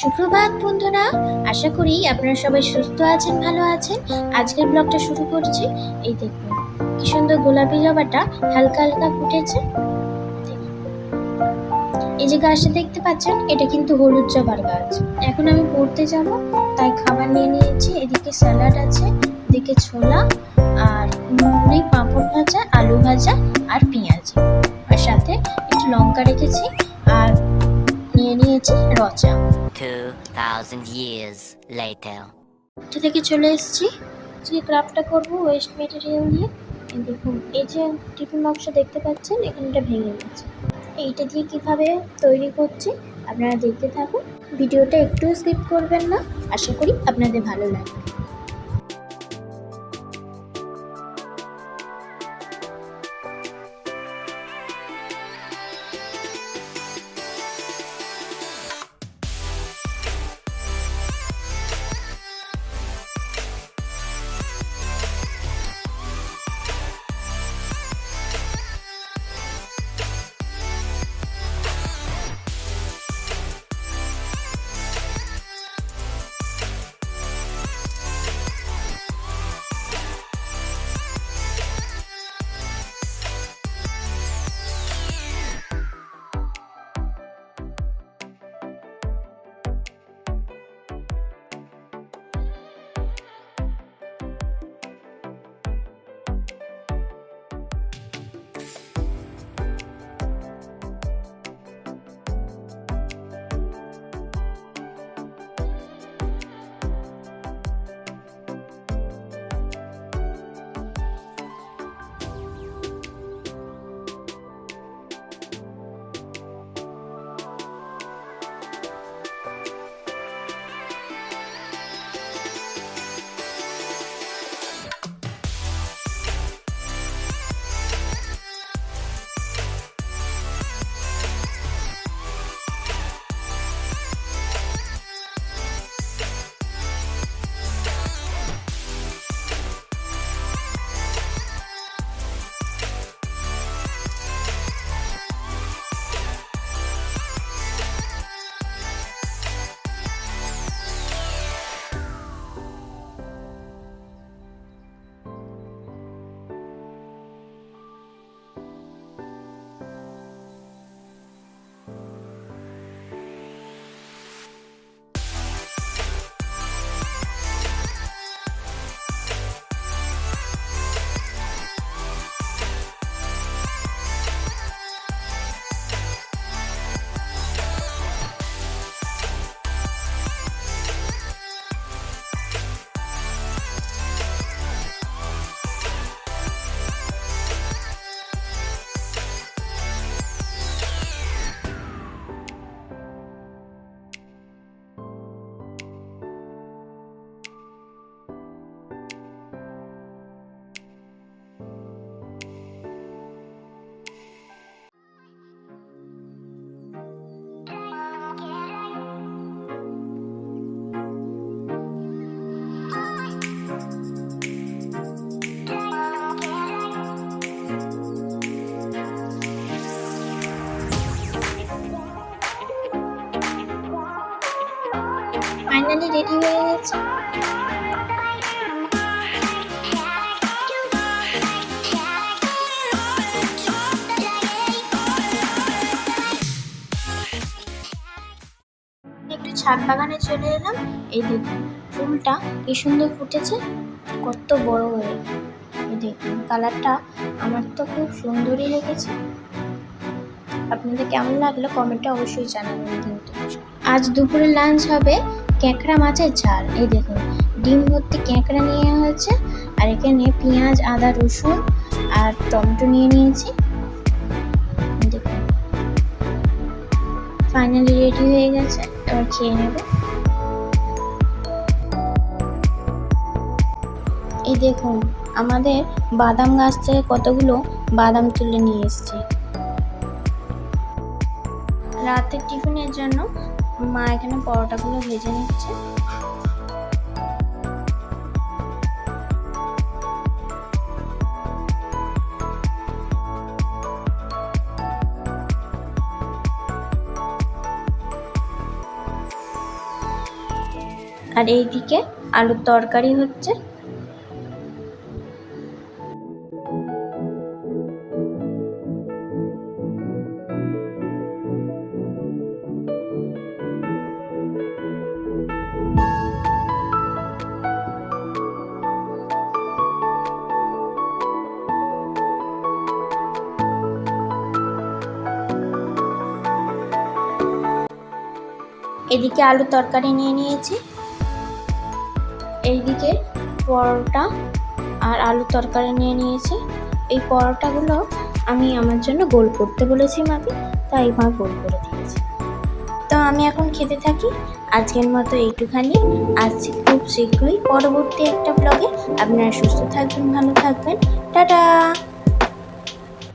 সুপ্রভাত বন্ধুরা, আশা করি আপনারা সবাই সুস্থ আছেন, ভালো আছেন। আজকের ব্লগটা শুরু করছি। এই দেখুন, কি সুন্দর গোলাপি জবাটা হালকা হালকা ফুটেছে। এই যে গাছটা দেখতে পাচ্ছেন, এটা কিন্তু হলুদ জবার গাছ। এখন আমি পড়তে যাব, তাই খাবার নিয়ে নিয়েছি। এদিকে স্যালাড আছে, এদিকে ছোলা আর মুড়ি পাঁপড় ভাজা আলু ভাজা আর পেঁয়াজ। আর সাথে একটু লঙ্কা রেখেছি আর নিয়ে নিয়েছি রচা। 2,000 years later. এটা থেকে চলে এসেছি? যে ক্রাফটটা করব ওয়েস্ট মেটেরিয়াল দিয়ে। দেখুন এই যে টিফিন বক্সটা দেখতে পাচ্ছেন এখানে এটা ভেঙে গেছে। এইটা দিয়ে কীভাবে তৈরি করছি আপনারা দেখতে থাকুন। ভিডিওটা একটু স্কিপ করবেন না। আশা করি আপনাদের ভালো লাগবে। ফাইনালি রেডি হয়ে গেছে। একটু ছাদ বাগানে চলে এলাম। এই দেখুন ফুলটা কি সুন্দর ফুটেছে, কত বড় হয়ে। এই দেখুন কালারটা আমার তো খুব সুন্দরই লেগেছে। আপনাদের কেমন লাগল কমেন্টে অবশ্যই জানাবেন কিন্তু। আজ দুপুরে লাঞ্চ হবে ক্যাঁকড়া মাছের ঝাল। এই দেখুন, ডিম ভর্তি ক্যাঁকড়া নিয়ে হয়েছে, আর এখানে পেঁয়াজ, আদা, রসুন আর টমেটো নিয়ে নিয়েছি। দেখুন ফাইনালি রেডি হয়ে গেছে, এবার খেয়ে নেব। এই দেখুন, আমাদের বাদাম গাছ থেকে কতগুলো বাদাম তুলে নিয়ে এসেছি। রাতের টিফিনের জন্য মা এখানে পরোটাগুলো ভেজে নিচ্ছে। আর এইদিকে আলুর তরকারি হচ্ছে। এদিকে আলু তরকারি নিয়ে নিয়েছি। এইদিকে পরোটা আর আলু তরকারি নিয়ে নিয়েছি। এই পরোটাগুলো আমি আমার জন্য গোল করতে বলেছি মাকে, তাই মা গোল করে দিয়েছি। তো আমি এখন খেতে থাকি। আজকের মতো এইটুখানি। আজ খুব শীঘ্রই পরবর্তী একটা ব্লগে আপনারা সুস্থ থাকবেন, ভালো থাকবেন। টাটা!